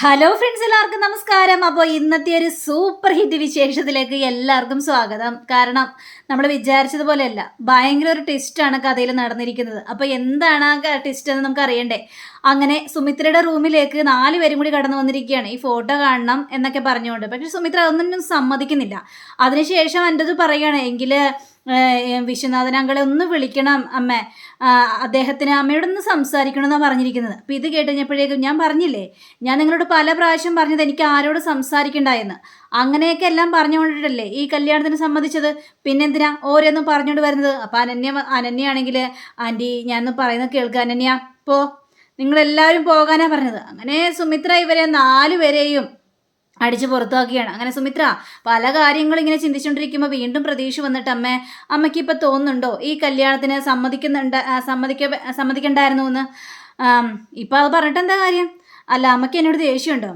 Hello friends എല്ലാവർക്കും നമസ്കാരം. അപ്പോൾ ഇന്നത്തെ ഒരു സൂപ്പർ ഹിറ്റ് വിശേഷത്തിലേക്ക് എല്ലാവർക്കും സ്വാഗതം. കാരണം നമ്മൾ വിചാരിച്ചതുപോലെയല്ല ഭയങ്കര ഒരു ട്വിസ്റ്റാണ് കഥയിൽ നടന്നിരിക്കുന്നത്. അപ്പോൾ എന്താണ് ആ ട്വിസ്റ്റ് എന്ന് നമുക്ക് അറിയണ്ടേ? അങ്ങനെ സുമിത്രയുടെ റൂമിലേക്ക് നാല് പേരും കൂടി കടന്നു വന്നിരിക്കുകയാണ്. ഈ ഫോട്ടോ കാണണം എന്നൊക്കെ പറഞ്ഞുകൊണ്ട്. പക്ഷേ സുമിത്ര അതൊന്നും സമ്മതിക്കുന്നില്ല. അതിനുശേഷം എന്റെ അത് പറയുകയാണ് എങ്കിൽ വിശ്വനാഥൻ അങ്കളെ ഒന്ന് വിളിക്കണം അമ്മ. അദ്ദേഹത്തിന് അമ്മയോട് ഒന്ന് സംസാരിക്കണം എന്നാണ് പറഞ്ഞിരിക്കുന്നത്. അപ്പം ഇത് കേട്ട് കഴിഞ്ഞപ്പോഴേക്കും ഞാൻ പറഞ്ഞില്ലേ ഞാൻ നിങ്ങളോട് പല പ്രാവശ്യം പറഞ്ഞത് എനിക്ക് ആരോട് സംസാരിക്കണ്ടായെന്ന്. അങ്ങനെയൊക്കെ എല്ലാം പറഞ്ഞുകൊണ്ടിട്ടല്ലേ ഈ കല്യാണത്തിന് സംബന്ധിച്ചത് പിന്നെന്തിനാ ഓരോന്നും പറഞ്ഞുകൊണ്ട് വരുന്നത്? അപ്പം അനന്യ അനന്യയാണെങ്കിൽ ആന്റി ഞാനൊന്ന് പറയുന്നത് കേൾക്കുക അനന്യ. പോ. നിങ്ങളെല്ലാവരും പോകാനാണ് പറഞ്ഞത്. അങ്ങനെ സുമിത്ര ഇവരെ നാലുപേരെയും അടിച്ച് പുറത്താക്കിയാണ് അങ്ങനെ സുമിത്ര പല കാര്യങ്ങളും ഇങ്ങനെ ചിന്തിച്ചുകൊണ്ടിരിക്കുമ്പോൾ വീണ്ടും പ്രതീക്ഷ വന്നിട്ട് അമ്മേ അമ്മയ്ക്ക് ഇപ്പം തോന്നുന്നുണ്ടോ? ഈ കല്യാണത്തിന് സമ്മതിക്കുന്നുണ്ട് സമ്മതിക്ക സമ്മതിക്കണ്ടായിരുന്നു എന്ന് ഇപ്പം അത് പറഞ്ഞിട്ട് എന്താ കാര്യം? അല്ല അമ്മയ്ക്ക് എന്നോട് ദേഷ്യമുണ്ടോ?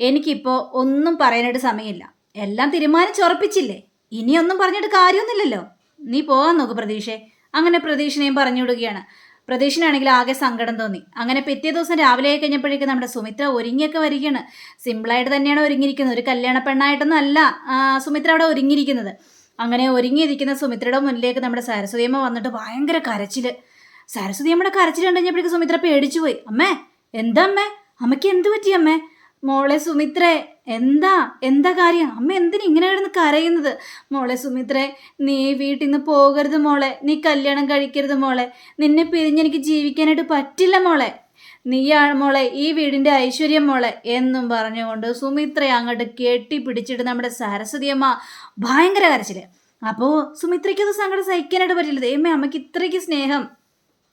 എനിക്കിപ്പോൾ ഒന്നും പറയാനായിട്ട് സമയമില്ല. എല്ലാം തീരുമാനിച്ചുറപ്പിച്ചില്ലേ? ഇനിയൊന്നും പറഞ്ഞിട്ട് കാര്യമൊന്നുമില്ലല്ലോ. നീ പോകാൻ നോക്ക് പ്രതീക്ഷേ. അങ്ങനെ പ്രതീക്ഷനെയും പറഞ്ഞു വിടുകയാണ്. പ്രതീക്ഷനാണെങ്കിൽ ആകെ സങ്കടം തോന്നി. അങ്ങനെ പിറ്റേ ദിവസം രാവിലെ കഴിഞ്ഞപ്പോഴേക്കും നമ്മുടെ സുമിത്ര ഒരുങ്ങിയൊക്കെ വരികയാണ്. സിമ്പിളായിട്ട് തന്നെയാണ് ഒരുങ്ങിയിരിക്കുന്നത്. ഒരു കല്യാണ പെണ്ണായിട്ടൊന്നും അല്ല സുമിത്ര അവിടെ ഒരുങ്ങിയിരിക്കുന്നത്. അങ്ങനെ ഒരുങ്ങിയിരിക്കുന്ന സുമിത്രയുടെ മുന്നിലേക്ക് നമ്മുടെ സരസ്വതിയമ്മ വന്നിട്ട് ഭയങ്കര കരച്ചിൽ സരസ്വതിയമ്മയുടെ കരച്ചിൽ കണ്ടു സുമിത്ര പേടിച്ചു പോയി. അമ്മേ എന്താ അമ്മേ? അമ്മയ്ക്ക് എന്ത് പറ്റി അമ്മേ? മോളെ സുമിത്രേ എന്താ? എന്താ കാര്യം? അമ്മ എന്തിനു ഇങ്ങനെ കിടന്ന് കരയുന്നത്? മോളെ സുമിത്രേ നീ വീട്ടിൽ നിന്ന് പോകരുത് മോളെ. നീ കല്യാണം കഴിക്കരുത് മോളെ. നിന്നെ പിരിഞ്ഞെനിക്ക് ജീവിക്കാനായിട്ട് പറ്റില്ല മോളെ. നീയാണ് മോളെ ഈ വീടിന്റെ ഐശ്വര്യം മോളെ എന്നും പറഞ്ഞുകൊണ്ട് സുമിത്രയെ അങ്ങോട്ട് കെട്ടിപ്പിടിച്ചിട്ട് നമ്മുടെ സരസ്വതിയമ്മ ഭയങ്കര കരച്ചിൽ. അപ്പോൾ സുമിത്രയ്ക്ക് അത് സങ്കടം സഹിക്കാനായിട്ട് പറ്റില്ല ദൈവമേ അമ്മയ്ക്ക് ഇത്രയ്ക്ക് സ്നേഹം.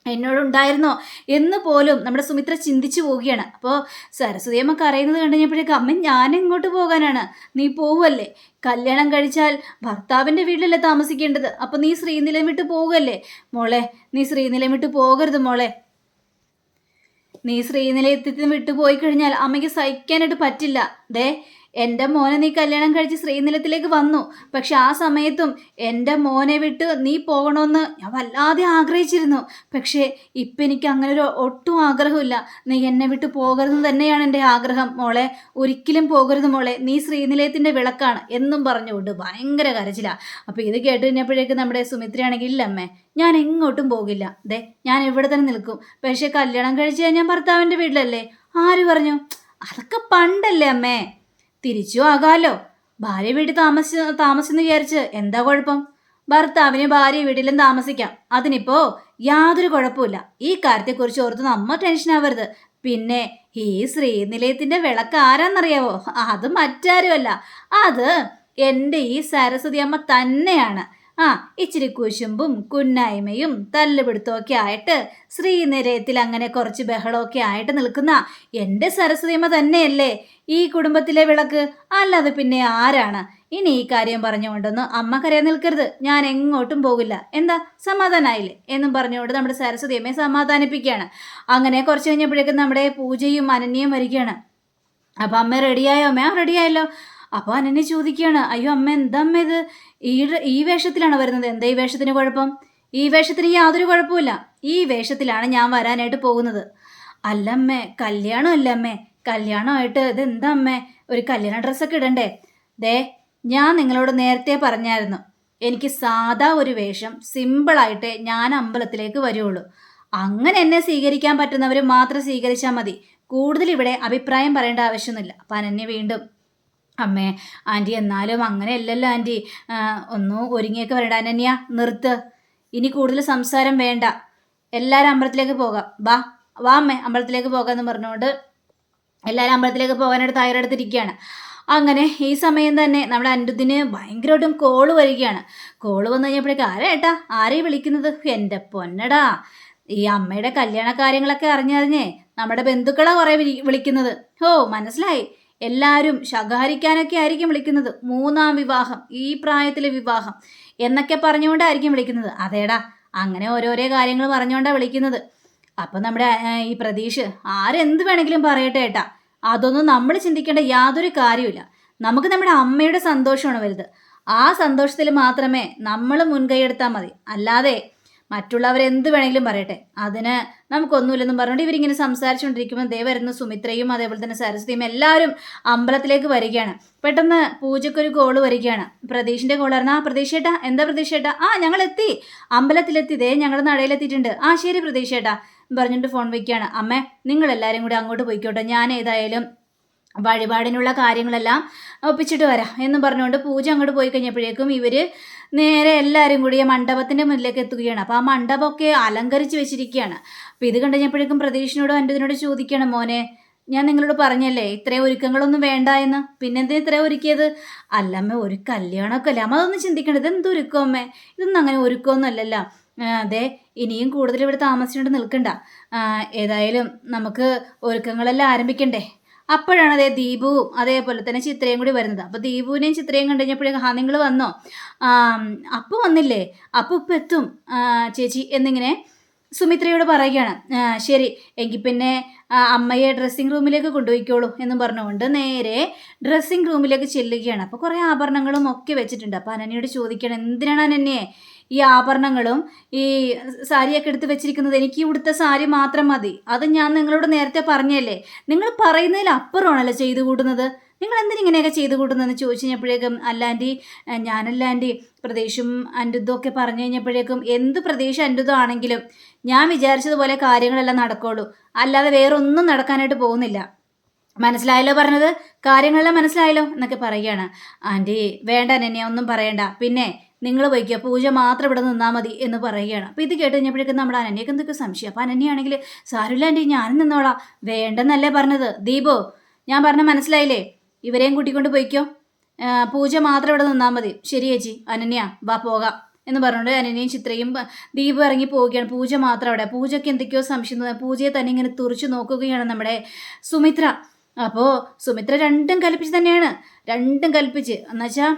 എന്നോടുണ്ടായിരുന്നോ എന്ന് പോലും നമ്മുടെ സുമിത്ര ചിന്തിച്ചു പോവുകയാണ്. അപ്പോൾ സരസ്വതി അമ്മ കരയുന്നത് കണ്ടു അമ്മ ഞാൻ എങ്ങോട്ട് പോകാനാണ്? നീ പോവല്ലേ കല്യാണം കഴിച്ചാൽ ഭർത്താവിന്റെ വീട്ടിലല്ലേ താമസിക്കേണ്ടത്? അപ്പോൾ നീ ശ്രീനിലം വിട്ട് പോകല്ലേ മോളെ നീ ശ്രീനിലം വിട്ട് പോകരുത് മോളെ. നീ ശ്രീനിലയത്തിൽ വിട്ടു പോയി കഴിഞ്ഞാൽ അമ്മയ്ക്ക് സഹിക്കാനായിട്ട് പറ്റില്ല. ദേ എന്റെ മോനെ നീ കല്യാണം കഴിച്ച് ശ്രീനിലത്തിലേക്ക് വന്നു. പക്ഷെ ആ സമയത്തും എന്റെ മോനെ വിട്ട് നീ പോകണമെന്ന് ഞാൻ വല്ലാതെ ആഗ്രഹിച്ചിരുന്നു. പക്ഷേ ഇപ്പം എനിക്ക് അങ്ങനെ ഒരു ഒട്ടും ആഗ്രഹമില്ല നീ എന്നെ വിട്ട് പോകരുതെന്ന് തന്നെയാണ് എന്റെ ആഗ്രഹം. മോളെ ഒരിക്കലും പോകരുത് മോളെ. നീ ശ്രീനിലയത്തിന്റെ വിളക്കാണ് എന്നും പറഞ്ഞുകൊണ്ട് ഭയങ്കര കരച്ചിലാണ് അപ്പോൾ ഇത് കേട്ട് കഴിഞ്ഞപ്പോഴേക്കും നമ്മുടെ സുമിത്രയാണെങ്കിൽ ഇല്ല അമ്മേ ഞാൻ എങ്ങോട്ടും പോകില്ല. ദേ ഞാൻ ഇവിടെ തന്നെ നിൽക്കും. പക്ഷേ കല്യാണം കഴിച്ച് ഞാൻ ഭർത്താവിന്റെ വീട്ടിലല്ലേ? ആര് പറഞ്ഞു? അതൊക്കെ പണ്ടല്ലേ അമ്മേ. തിരിച്ചു ആകാലോ? ഭാര്യ വീട്ടിൽ താമസ താമസിച്ചെന്ന് വിചാരിച്ച് എന്താ കുഴപ്പം? ഭർത്താവിനെ ഭാര്യ വീട്ടിലും താമസിക്കാം. അതിനിപ്പോ യാതൊരു കുഴപ്പമില്ല ഈ കാര്യത്തെക്കുറിച്ച് ഓർത്ത് നമ്മ ടെൻഷൻ ആവരുത്. പിന്നെ ഈ ശ്രീനിലയത്തിന്റെ വിളക്ക് ആരാന്നറിയാവോ? അത് മറ്റാരുമല്ല. അത് എന്റെ ഈ സരസ്വതി അമ്മ തന്നെയാണ്. ആ ഇച്ചിരി കുശുമ്പും കുന്നായ്മയും തല്ലുപിടുത്തമൊക്കെ ആയിട്ട് ശ്രീനിരയത്തിൽ അങ്ങനെ കുറച്ച് ബഹളമൊക്കെ ആയിട്ട് നിൽക്കുന്ന എന്റെ സരസ്വതിയമ്മ തന്നെയല്ലേ ഈ കുടുംബത്തിലെ വിളക്ക്? അല്ലാതെ പിന്നെ ആരാണ്? ഇനി ഈ കാര്യം പറഞ്ഞുകൊണ്ടൊന്നും അമ്മ കരയാൻ നിൽക്കരുത്. ഞാൻ എങ്ങോട്ടും പോകില്ല. എന്താ? സമാധാനമായില്ലേ എന്നും പറഞ്ഞുകൊണ്ട് നമ്മുടെ സരസ്വതി അമ്മയെ സമാധാനിപ്പിക്കുകയാണ്. അങ്ങനെ കുറച്ച് കഴിഞ്ഞപ്പോഴേക്കും നമ്മുടെ പൂജയും അനന്യയും വരികയാണ്. അപ്പം അമ്മ റെഡിയായോ അമ്മ റെഡിയായല്ലോ അപ്പോൾ അനന്യ ചോദിക്കുകയാണ് അയ്യോ അമ്മ എന്താ ഇത്? ഈ ഈ വേഷത്തിലാണ് വരുന്നത്? എന്താ ഈ വേഷത്തിന് കുഴപ്പം? ഈ വേഷത്തിന് യാതൊരു കുഴപ്പമില്ല ഈ വേഷത്തിലാണ് ഞാൻ വരാനായിട്ട് പോകുന്നത്. അല്ലമ്മേ കല്യാണം അല്ല അമ്മേ. കല്യാണമായിട്ട് ഇതെന്താ അമ്മേ? ഒരു കല്യാണ ഡ്രസ്സൊക്കെ ഇടണ്ടേ? ദേ ഞാൻ നിങ്ങളോട് നേരത്തെ പറഞ്ഞായിരുന്നു. എനിക്ക് സാധാ ഒരു വേഷം സിമ്പിളായിട്ട് ഞാൻ അമ്പലത്തിലേക്ക് വരുള്ളൂ. അങ്ങനെ എന്നെ സ്വീകരിക്കാൻ പറ്റുന്നവർ മാത്രം സ്വീകരിച്ചാൽ മതി. കൂടുതൽ ഇവിടെ അഭിപ്രായം പറയേണ്ട ആവശ്യമൊന്നുമില്ല. അപ്പം അനന്യ വീണ്ടും അമ്മേ ആന്റി എന്നാലും അങ്ങനെയല്ലല്ലോ ആന്റി ഒന്നും ഒരുങ്ങിയൊക്കെ വരണ്ട അനന്യ. നിർത്ത്. ഇനി കൂടുതൽ സംസാരം വേണ്ട. എല്ലാവരും അമ്പലത്തിലേക്ക് പോകാം. വാ വാ അമ്മേ അമ്പലത്തിലേക്ക് പോകാമെന്ന് പറഞ്ഞുകൊണ്ട് എല്ലാവരും അമ്പലത്തിലേക്ക് പോകാനായിട്ട് തയ്യാറെടുത്തിരിക്കുകയാണ്. അങ്ങനെ ഈ സമയം തന്നെ നമ്മുടെ അനിരുദ്ധിന് ഭയങ്കരമായിട്ടും കോൾ വരികയാണ്. കോൾ വന്നു കഴിഞ്ഞപ്പോഴേക്ക് ആരാ ഏട്ടാ? ആരെയും വിളിക്കുന്നത്? എന്റെ പൊന്നടാ. ഈ അമ്മയുടെ കല്യാണ കാര്യങ്ങളൊക്കെ അറിഞ്ഞറിഞ്ഞേ നമ്മുടെ ബന്ധുക്കളെ കുറേ വിളി- വിളിക്കുന്നത്. ഓ മനസ്സിലായി. എല്ലാവരും ശകാരിക്കാനൊക്കെ ആയിരിക്കും വിളിക്കുന്നത്. മൂന്നാം വിവാഹം ഈ പ്രായത്തിലെ വിവാഹം എന്നൊക്കെ പറഞ്ഞുകൊണ്ടായിരിക്കും വിളിക്കുന്നത്. അതേടാ അങ്ങനെ ഓരോരോ കാര്യങ്ങൾ പറഞ്ഞുകൊണ്ടാണ് വിളിക്കുന്നത്. അപ്പം നമ്മുടെ ഈ പ്രതീഷ് ആരെന്ത് വേണമെങ്കിലും പറയട്ടെ ഏട്ടാ. അതൊന്നും നമ്മൾ ചിന്തിക്കേണ്ട യാതൊരു കാര്യമില്ല നമുക്ക് നമ്മുടെ അമ്മയുടെ സന്തോഷമാണ് വലുത്. ആ സന്തോഷത്തിൽ മാത്രമേ നമ്മൾ മുൻകൈയെടുത്താൽ മതി. അല്ലാതെ മറ്റുള്ളവരെന്ത് വേണമെങ്കിലും പറയട്ടെ. അതിന് നമുക്കൊന്നുമില്ലെന്നും പറഞ്ഞുകൊണ്ട് ഇവരിങ്ങനെ സംസാരിച്ചുകൊണ്ടിരിക്കുമ്പോൾ ദേ വരുന്ന സുമിത്രയും അതേപോലെ തന്നെ സരസ്വതിയും എല്ലാവരും അമ്പലത്തിലേക്ക് വരികയാണ്. പെട്ടെന്ന് പൂജയ്ക്കൊരു കോൾ വരികയാണ്. പ്രതീഷിന്റെ കോളായിരുന്നു ആ പ്രതീക്ഷേട്ടാ എന്താ പ്രതീക്ഷേട്ടാ? ആ ഞങ്ങൾ എത്തി അമ്പലത്തിലെത്തി. ദേ ഞങ്ങൾ നടയിലെത്തിയിട്ടുണ്ട്. ആ ശരി പ്രതീക്ഷേട്ടാ. പറഞ്ഞിട്ട് ഫോൺ വയ്ക്കുകയാണ് അമ്മേ നിങ്ങളെല്ലാവരും കൂടി അങ്ങോട്ട് പോയിക്കോട്ടെ. ഞാൻ ഏതായാലും വഴിപാടിനുള്ള കാര്യങ്ങളെല്ലാം ഒപ്പിച്ചിട്ട് വരാം എന്ന് പറഞ്ഞുകൊണ്ട് പൂജ അങ്ങോട്ട് പോയി കഴിഞ്ഞപ്പോഴേക്കും ഇവർ നേരെ എല്ലാവരും കൂടി ആ മണ്ഡപത്തിന്റെ മുന്നിലേക്ക് എത്തുകയാണ്. അപ്പോൾ ആ മണ്ഡപമൊക്കെ അലങ്കരിച്ച് വെച്ചിരിക്കുകയാണ്. അപ്പോൾ ഇത് കണ്ടുകഴിഞ്ഞപ്പോഴേക്കും പ്രതീഷിനോടും എന്റെ ഇതിനോട് ചോദിക്കണം മോനെ ഞാൻ നിങ്ങളോട് പറഞ്ഞല്ലേ ഇത്രയും ഒരുക്കങ്ങളൊന്നും വേണ്ട എന്ന്? പിന്നെന്തേ ഇത്രയും ഒരുക്കിയത്? അല്ലമ്മ ഒരു കല്യാണമൊക്കെ അല്ലേ? അമ്മ അതൊന്നും ചിന്തിക്കേണ്ടത് എന്ത് ഒരുക്കം അമ്മേ? ഇതൊന്നും അങ്ങനെ ഒരുക്കമൊന്നും അല്ലല്ലോ. അതെ ഇനിയും കൂടുതൽ ഇവിടെ താമസിച്ചുകൊണ്ട് നിൽക്കണ്ട. ഏതായാലും നമുക്ക് ഒരുക്കങ്ങളെല്ലാം ആരംഭിക്കണ്ടേ? അപ്പോഴാണ് അതേ ദീപുവും അതേപോലെ തന്നെ ചിത്രയും കൂടി വരുന്നത്. അപ്പോൾ ദീപുവിനെയും ചിത്രയും കണ്ടു കഴിഞ്ഞപ്പോഴേക്കും ഹാ നിങ്ങൾ വന്നോ? അപ്പു വന്നില്ലേ? അപ്പു ഇപ്പം എത്തും. ചേച്ചി എന്നിങ്ങനെ സുമിത്രയോട് പറയുകയാണ്. "ആ, ശരി എങ്കിൽ പിന്നെ അമ്മയെ ഡ്രസ്സിംഗ് റൂമിലേക്ക് കൊണ്ടുപോയിക്കോളൂ എന്ന് പറഞ്ഞുകൊണ്ട് നേരെ ഡ്രസ്സിംഗ് റൂമിലേക്ക് ചെല്ലുകയാണ്. അപ്പോൾ കുറേ ആഭരണങ്ങളും ഒക്കെ വെച്ചിട്ടുണ്ട്. അപ്പോൾ അനന്യയോട് ചോദിക്കണം എന്തിനാണ് അനന്യെ? ഈ ആഭരണങ്ങളും ഈ സാരിയൊക്കെ എടുത്ത് വെച്ചിരിക്കുന്നത് എനിക്ക് ഇവിടുത്തെ സാരി മാത്രം മതി. അത് ഞാൻ നിങ്ങളോട് നേരത്തെ പറഞ്ഞല്ലേ? നിങ്ങൾ പറയുന്നതിൽ അപ്പുറമാണല്ലോ ചെയ്തു കൂടുന്നത് നിങ്ങൾ എന്തിനിങ്ങനെയൊക്കെ ചെയ്തു കൂട്ടുന്നതെന്ന് ചോദിച്ചു കഴിഞ്ഞപ്പോഴേക്കും അല്ലാണ്ടി ഞാനല്ലാണ്ടി പ്രദേശം അൻഡുദ്ധം ഒക്കെ പറഞ്ഞു കഴിഞ്ഞപ്പോഴേക്കും എന്ത് പ്രദേശം അൻഡുദ്ധം ആണെങ്കിലും ഞാൻ വിചാരിച്ചതുപോലെ കാര്യങ്ങളെല്ലാം നടക്കുള്ളൂ. അല്ലാതെ വേറെ ഒന്നും നടക്കാനായിട്ട് പോകുന്നില്ല. മനസ്സിലായല്ലോ പറഞ്ഞത്? കാര്യങ്ങളെല്ലാം മനസ്സിലായല്ലോ എന്നൊക്കെ പറയുകയാണ്. ആന്റി വേണ്ട നെന്നെ ഒന്നും പറയണ്ട. പിന്നെ നിങ്ങൾ വയ്ക്കുക പൂജ മാത്രം ഇവിടെ നിന്നാൽ മതി എന്ന് പറയുകയാണ്. അപ്പോൾ ഇത് കേട്ട് കഴിഞ്ഞപ്പോഴേക്കും നമ്മുടെ അനന്യക്ക് എന്തൊക്കെ സംശയം. അപ്പോൾ അനന്യാണെങ്കിൽ സാരില്ല ആന്റി ഞാനും നിന്നോളാം. വേണ്ടെന്നല്ലേ പറഞ്ഞത്. ദീപോ ഞാൻ പറഞ്ഞ മനസ്സിലായില്ലേ? ഇവരെയും കൂട്ടിക്കൊണ്ട് പോയിക്കോ? പൂജ മാത്രം ഇവിടെ നിന്നാൽ മതി. ശരി ചേച്ചി അനന്യ വാ പോകാം. എന്ന് പറഞ്ഞുകൊണ്ട് അനന്യയും ചിത്രയും ദീപ് ഇറങ്ങി പോവുകയാണ്. പൂജ മാത്രം അവിടെ. പൂജയ്ക്ക് എന്തൊക്കെയോ സംശയം. പൂജയെ തന്നെ ഇങ്ങനെ തുറച്ചു നോക്കുകയാണ് നമ്മുടെ സുമിത്ര. അപ്പോൾ സുമിത്ര രണ്ടും കൽപ്പിച്ച് തന്നെയാണ്. രണ്ടും കൽപ്പിച്ച്. എന്നുവെച്ചാൽ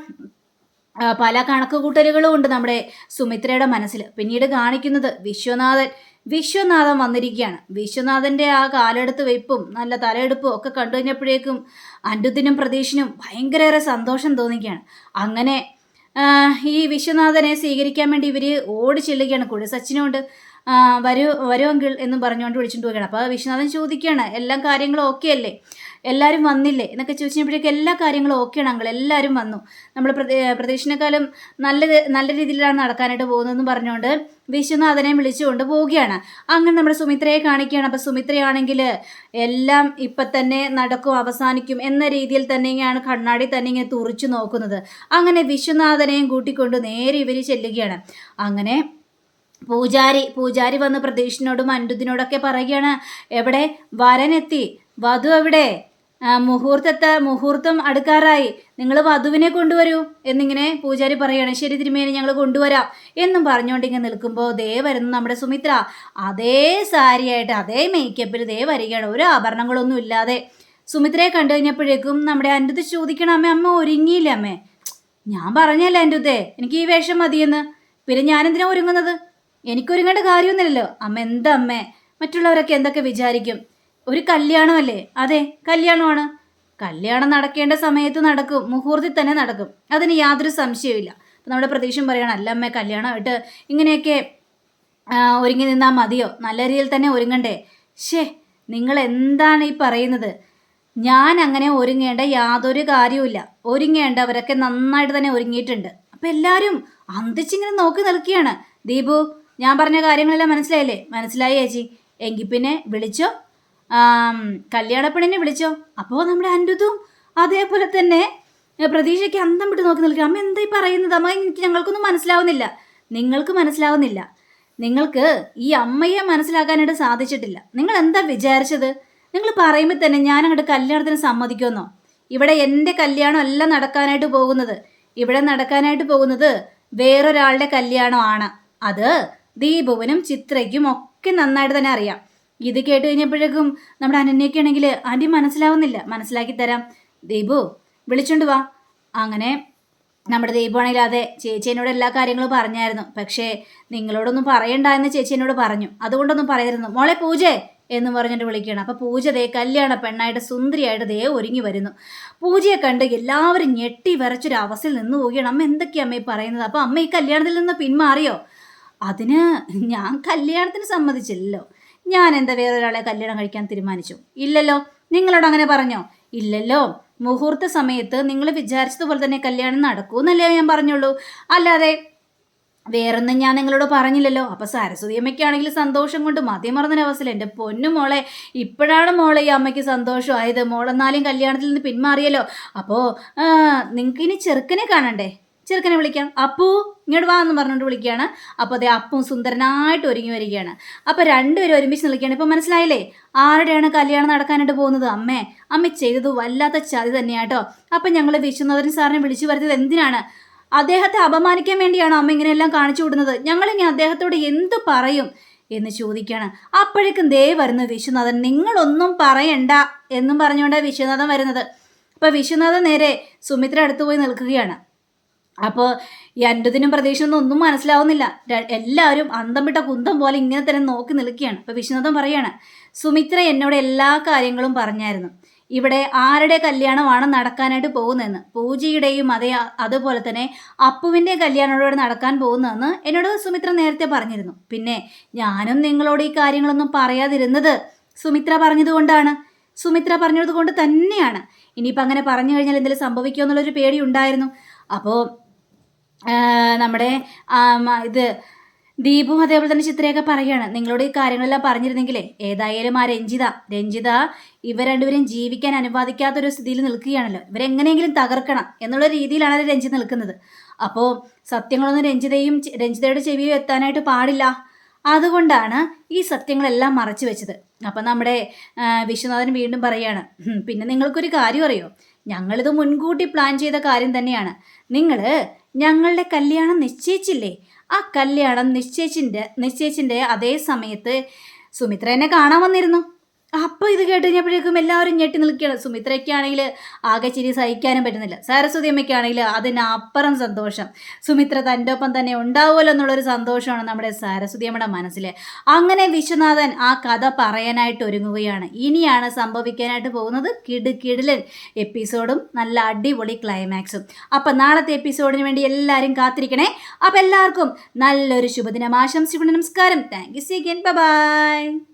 പല കണക്ക് കൂട്ടലുകളും ഉണ്ട് നമ്മുടെ സുമിത്രയുടെ മനസ്സിൽ. പിന്നീട് കാണിക്കുന്നത് വിശ്വനാഥൻ. വിശ്വനാഥൻ വന്നിരിക്കുകയാണ്. വിശ്വനാഥന്റെ ആ കാലെടുത്ത് വെപ്പും നല്ല തലയെടുപ്പും ഒക്കെ കണ്ടു കഴിഞ്ഞപ്പോഴേക്കും അൻഡുദിനും പ്രതീക്ഷനും ഭയങ്കരേറെ സന്തോഷം തോന്നിക്കുകയാണ്. അങ്ങനെ ഈ വിശ്വനാഥനെ സ്വീകരിക്കാൻ വേണ്ടി ഇവർ ഓടി ചെല്ലുകയാണ്. കൂടെ സച്ചിനുണ്ട് വരൂ വരൂ അങ്കിൾ എന്നും പറഞ്ഞുകൊണ്ട് വിളിച്ചിട്ട് പോവുകയാണ്. അപ്പോൾ വിശ്വനാഥൻ ചോദിക്കുകയാണ് എല്ലാ കാര്യങ്ങളും ഓക്കെ അല്ലേ? എല്ലാവരും വന്നില്ലേ? എന്നൊക്കെ ചോദിച്ചപ്പോഴേക്കും എല്ലാ കാര്യങ്ങളും ഓക്കെയാണ് അങ്കിൾ. എല്ലാവരും വന്നു. നമ്മൾ പ്രതീക്ഷിനേക്കാളും നല്ല നല്ല രീതിയിലാണ് നടക്കാനായിട്ട് പോകുന്നതെന്ന് പറഞ്ഞുകൊണ്ട് വിശ്വനാഥനെ വിളിച്ചുകൊണ്ട് പോവുകയാണ്. അങ്ങനെ നമ്മുടെ സുമിത്രയെ കാണിക്കുകയാണ്. അപ്പോൾ സുമിത്രയാണെങ്കിൽ എല്ലാം ഇപ്പം തന്നെ നടക്കും അവസാനിക്കും എന്ന രീതിയിൽ തന്നെയാണ് കണ്ണാടി തന്നെ ഇങ്ങനെ തുറിച്ചു നോക്കുന്നത്. അങ്ങനെ വിശ്വനാഥനെയും കൂട്ടിക്കൊണ്ട് നേരെ ഇവർ ചെല്ലുകയാണ്. അങ്ങനെ പൂജാരി പൂജാരി വന്ന് പ്രതീക്ഷിനോടും അൻഡുദിനോടൊക്കെ പറയുകയാണ് എവിടെ? വരനെത്തി. വധു എവിടെ? മുഹൂർത്തത്തെ മുഹൂർത്തം അടുക്കാറായി. നിങ്ങൾ വധുവിനെ കൊണ്ടുവരൂ എന്നിങ്ങനെ പൂജാരി പറയാണ് ശരി തിരുമേനി ഞങ്ങൾ കൊണ്ടുവരാം എന്നും പറഞ്ഞുകൊണ്ട് ഇങ്ങനെ നിൽക്കുമ്പോൾ ദേ വരുന്നു നമ്മുടെ സുമിത്ര. അതേ സാരിയായിട്ട് അതേ മേക്കപ്പിൽ ദേ വരികയാണ്. ഒരു ആഭരണങ്ങളൊന്നും ഇല്ലാതെ. സുമിത്രയെ കണ്ടു കഴിഞ്ഞപ്പോഴേക്കും നമ്മുടെ അൻഡുത് ചോദിക്കണം അമ്മ അമ്മ ഒരുങ്ങിയില്ല അമ്മേ? ഞാൻ പറഞ്ഞല്ലേ അൻഡുതേ എനിക്ക് ഈ വേഷം മതിയെന്ന്. പിന്നെ ഞാനെന്തിനാ ഒരുങ്ങുന്നത്? എനിക്കൊരുങ്ങേണ്ട കാര്യമൊന്നുമില്ലല്ലോ. അമ്മ എന്താ അമ്മേ? മറ്റുള്ളവരൊക്കെ എന്തൊക്കെ വിചാരിക്കും? ഒരു കല്യാണമല്ലേ? അതെ കല്യാണമാണ്. കല്യാണം നടക്കേണ്ട സമയത്ത് നടക്കും മുഹൂർത്തിൽ തന്നെ നടക്കും. അതിന് യാതൊരു സംശയവുമില്ല. നമ്മുടെ പ്രതീക്ഷയും പറയണം അല്ല അമ്മേ കല്യാണമായിട്ട് ഇങ്ങനെയൊക്കെ ഒരുങ്ങി നിന്നാൽ മതിയോ? നല്ല രീതിയിൽ തന്നെ ഒരുങ്ങണ്ടേ? ഷേ നിങ്ങൾ എന്താണ് ഈ പറയുന്നത്? ഞാൻ അങ്ങനെ ഒരുങ്ങേണ്ട യാതൊരു കാര്യവുമില്ല. ഒരുങ്ങേണ്ടവരൊക്കെ നന്നായിട്ട് തന്നെ ഒരുങ്ങിയിട്ടുണ്ട്. അപ്പം എല്ലാവരും അന്തിച്ചിങ്ങനെ നോക്കി നിൽക്കുകയാണ്. ദീപു ഞാൻ പറഞ്ഞ കാര്യങ്ങളെല്ലാം മനസ്സിലായില്ലേ? മനസ്സിലായി ചേച്ചി. എങ്കിൽ പിന്നെ വിളിച്ചോ. കല്യാണപ്പെണ്ണിനെ വിളിച്ചോ. അപ്പോൾ നമ്മുടെ അൻഡുതും അതേപോലെ തന്നെ പ്രതീക്ഷയ്ക്ക് അന്തം വിട്ട് നോക്കി നിൽക്കുക അമ്മ എന്തായി പറയുന്നത്? അമ്മ എനിക്ക് ഞങ്ങൾക്കൊന്നും മനസ്സിലാവുന്നില്ല. നിങ്ങൾക്ക് മനസ്സിലാവുന്നില്ല. നിങ്ങൾക്ക് ഈ അമ്മയെ മനസ്സിലാക്കാനായിട്ട് സാധിച്ചിട്ടില്ല. നിങ്ങൾ എന്താ വിചാരിച്ചത്? നിങ്ങൾ പറയുമ്പോൾ തന്നെ ഞാൻ അങ്ങോട്ട് കല്യാണത്തിന് സമ്മതിക്കുമെന്നോ? ഇവിടെ എന്റെ കല്യാണം അല്ല നടക്കാനായിട്ട് പോകുന്നത്. ഇവിടെ നടക്കാനായിട്ട് പോകുന്നത് വേറൊരാളുടെ കല്യാണമാണ്. അത് ദീപുവിനും ചിത്രയ്ക്കും ഒക്കെ നന്നായിട്ട് തന്നെ അറിയാം. ഇത് കേട്ട് കഴിഞ്ഞപ്പോഴേക്കും നമ്മുടെ അനന്യക്കാണെങ്കിൽ ആന്റി മനസ്സിലാവുന്നില്ല. മനസ്സിലാക്കി തരാം. ദീപു വിളിച്ചോണ്ട് വാ. അങ്ങനെ നമ്മുടെ ദീപമാണെങ്കിൽ അതെ ചേച്ചി എന്നോട് എല്ലാ കാര്യങ്ങളും പറഞ്ഞായിരുന്നു. പക്ഷേ നിങ്ങളോടൊന്നും പറയണ്ട എന്ന് ചേച്ചി എന്നോട് പറഞ്ഞു. അതുകൊണ്ടൊന്നും പറയരുന്നു മോളെ പൂജേ എന്ന് പറഞ്ഞിട്ട് വിളിക്കുകയാണ്. അപ്പോൾ പൂജ ദേ കല്യാണ പെണ്ണായിട്ട് സുന്ദരിയായിട്ട് ദേ ഒരുങ്ങി വരുന്നു. പൂജയെ കണ്ട് എല്ലാവരും ഞെട്ടി വിറച്ചൊരു അവസ്ഥയിൽ നിന്ന് പോവുകയാണ്. അമ്മ എന്തൊക്കെയാണ് അമ്മ പറയുന്നത്? അപ്പോൾ അമ്മ ഈ കല്യാണത്തിൽ നിന്ന് പിന്മാറിയോ? അതിന് ഞാൻ കല്യാണത്തിന് സമ്മതിച്ചില്ലല്ലോ. ഞാൻ എന്താ വേറൊരാളെ കല്യാണം കഴിക്കാൻ തീരുമാനിച്ചു? ഇല്ലല്ലോ. നിങ്ങളോട് അങ്ങനെ പറഞ്ഞോ? ഇല്ലല്ലോ. മുഹൂർത്ത സമയത്ത് നിങ്ങൾ വിചാരിച്ചതുപോലെ തന്നെ കല്യാണം നടക്കൂന്നല്ലേ ഞാൻ പറഞ്ഞുള്ളൂ. അല്ലാതെ വേറൊന്നും ഞാൻ നിങ്ങളോട് പറഞ്ഞില്ലല്ലോ. അപ്പൊ സരസ്വതി അമ്മയ്ക്കാണെങ്കിൽ സന്തോഷം കൊണ്ട് മതിമറന്നൊരവസ്ഥയിൽ എന്റെ പൊന്നു മോളെ ഇപ്പോഴാണ് മോളെ ഈ അമ്മയ്ക്ക് സന്തോഷമായത്. മോളെന്നാലും കല്യാണത്തിൽ നിന്ന് പിന്മാറിയല്ലോ. അപ്പോൾ നിങ്ങൾക്ക് ഇനി ചെറുക്കനെ കാണണ്ടേ? ചെറുക്കനെ വിളിക്കാം. അപ്പു ഇങ്ങോട്ട് വാ എന്ന് പറഞ്ഞുകൊണ്ട് വിളിക്കുകയാണ്. അപ്പോൾ അതേ അപ്പും സുന്ദരനായിട്ട് ഒരുങ്ങി വരികയാണ്. അപ്പോൾ രണ്ടുപേരും ഒരുമിച്ച് നിൽക്കുകയാണ്. ഇപ്പോൾ മനസ്സിലായില്ലേ? ആരുടെയാണ് കല്യാണം നടക്കാനായിട്ട് പോകുന്നത്? അമ്മേ അമ്മ ചെയ്തത് വല്ലാത്ത ചതി തന്നെയാട്ടോ. അപ്പം ഞങ്ങൾ വിശ്വനാഥൻ സാറിനെ വിളിച്ചു വരുത്തിയത് എന്തിനാണ്? അദ്ദേഹത്തെ അപമാനിക്കാൻ വേണ്ടിയാണോ അമ്മ ഇങ്ങനെയെല്ലാം കാണിച്ചു വിടുന്നത്? ഞങ്ങളിനി അദ്ദേഹത്തോട് എന്ത് പറയും എന്ന് ചോദിക്കുകയാണ്. അപ്പോഴേക്കും ദേ വരുന്ന വിശ്വനാഥൻ. നിങ്ങളൊന്നും പറയണ്ട എന്നും പറഞ്ഞുകൊണ്ടാണ് വിശ്വനാഥൻ വരുന്നത്. അപ്പോൾ വിശ്വനാഥൻ നേരെ സുമിത്ര അടുത്ത് പോയി നിൽക്കുകയാണ്. അപ്പോൾ ഈ അൻപതിനും പ്രതീക്ഷയൊന്നും ഒന്നും മനസ്സിലാവുന്നില്ല. എല്ലാവരും അന്തം വിട്ട കുന്തം പോലെ ഇങ്ങനെ തന്നെ നോക്കി നിൽക്കുകയാണ്. അപ്പോൾ വിശ്വനാഥൻ പറയാണ് സുമിത്ര എന്നോട് എല്ലാ കാര്യങ്ങളും പറഞ്ഞായിരുന്നു. ഇവിടെ ആരുടെ കല്യാണമാണ് നടക്കാനായിട്ട് പോകുന്നതെന്ന്? പൂജയുടെയും അതേ അതുപോലെ തന്നെ അപ്പുവിന്റെ കല്യാണത്തോടെ നടക്കാൻ പോകുന്നതെന്ന് എന്നോട് സുമിത്ര നേരത്തെ പറഞ്ഞിരുന്നു. പിന്നെ ഞാനും നിങ്ങളോട് ഈ കാര്യങ്ങളൊന്നും പറയാതിരുന്നത് സുമിത്ര പറഞ്ഞതുകൊണ്ടാണ് സുമിത്ര പറഞ്ഞത് കൊണ്ട് തന്നെയാണ്. ഇനിയിപ്പോൾ അങ്ങനെ പറഞ്ഞു കഴിഞ്ഞാൽ എന്തെങ്കിലും സംഭവിക്കുമോ എന്നുള്ളൊരു പേടി ഉണ്ടായിരുന്നു. അപ്പോൾ നമ്മുടെ ഇത് ദീപും അതേപോലെ തന്നെ ചിത്രയൊക്കെ പറയുകയാണ്. നിങ്ങളോട് ഈ കാര്യങ്ങളെല്ലാം പറഞ്ഞിരുന്നെങ്കിലേ ഏതായാലും ആ രഞ്ജിത രഞ്ജിത ഇവർ രണ്ടുപേരും ജീവിക്കാൻ അനുവാദിക്കാത്തൊരു സ്ഥിതിയിൽ നിൽക്കുകയാണല്ലോ. ഇവരെങ്ങനെയെങ്കിലും തകർക്കണം എന്നുള്ള രീതിയിലാണ് രഞ്ജിത നിൽക്കുന്നത്. അപ്പോൾ സത്യങ്ങളൊന്നും രഞ്ജിതയും രഞ്ജിതയുടെ ചെവിയും എത്താനായിട്ട് പാടില്ല. അതുകൊണ്ടാണ് ഈ സത്യങ്ങളെല്ലാം മറച്ചു വെച്ചത്. അപ്പം നമ്മുടെ വിശ്വനാഥൻ വീണ്ടും പറയാണ് "ഹും, പിന്നെ നിങ്ങൾക്കൊരു കാര്യം അറിയോ? ഞങ്ങളിത് മുൻകൂട്ടി പ്ലാൻ ചെയ്ത കാര്യം തന്നെയാണ്. നിങ്ങൾ ഞങ്ങളുടെ കല്യാണം നിശ്ചയിച്ചില്ലേ? ആ കല്യാണം നിശ്ചയിച്ചിന്റെ നിശ്ചയിച്ചിന്റെ അതേ സമയത്ത് സുമിത്ര എന്നെ കാണാൻ വന്നിരുന്നു. അപ്പോൾ ഇത് കേട്ട് കഴിഞ്ഞപ്പോഴേക്കും എല്ലാവരും ഞെട്ടി നിൽക്കുകയാണ്. സുമിത്രയ്ക്കാണെങ്കിൽ ആകെ ചിരി സഹിക്കാനും പറ്റുന്നില്ല. സരസ്വതി അമ്മയ്ക്കാണെങ്കിൽ അതിനപ്പുറം സന്തോഷം. സുമിത്ര തന്റെ ഒപ്പം തന്നെ ഉണ്ടാവുമല്ലോ എന്നുള്ളൊരു സന്തോഷമാണ് നമ്മുടെ സരസ്വതി അമ്മയുടെ മനസ്സിൽ അങ്ങനെ വിശ്വനാഥൻ ആ കഥ പറയാനായിട്ട് ഒരുങ്ങുകയാണ്. ഇനിയാണ് സംഭവിക്കാനായിട്ട് പോകുന്നത് കിടുകിടിലൻ എപ്പിസോഡും നല്ല അടിപൊളി ക്ലൈമാക്സും അപ്പം നാളത്തെ എപ്പിസോഡിന് വേണ്ടി എല്ലാവരും കാത്തിരിക്കണേ. അപ്പം എല്ലാവർക്കും നല്ലൊരു ശുഭദിനം. ആശംസിക്കുന്നു. നമസ്കാരം. Thank you C by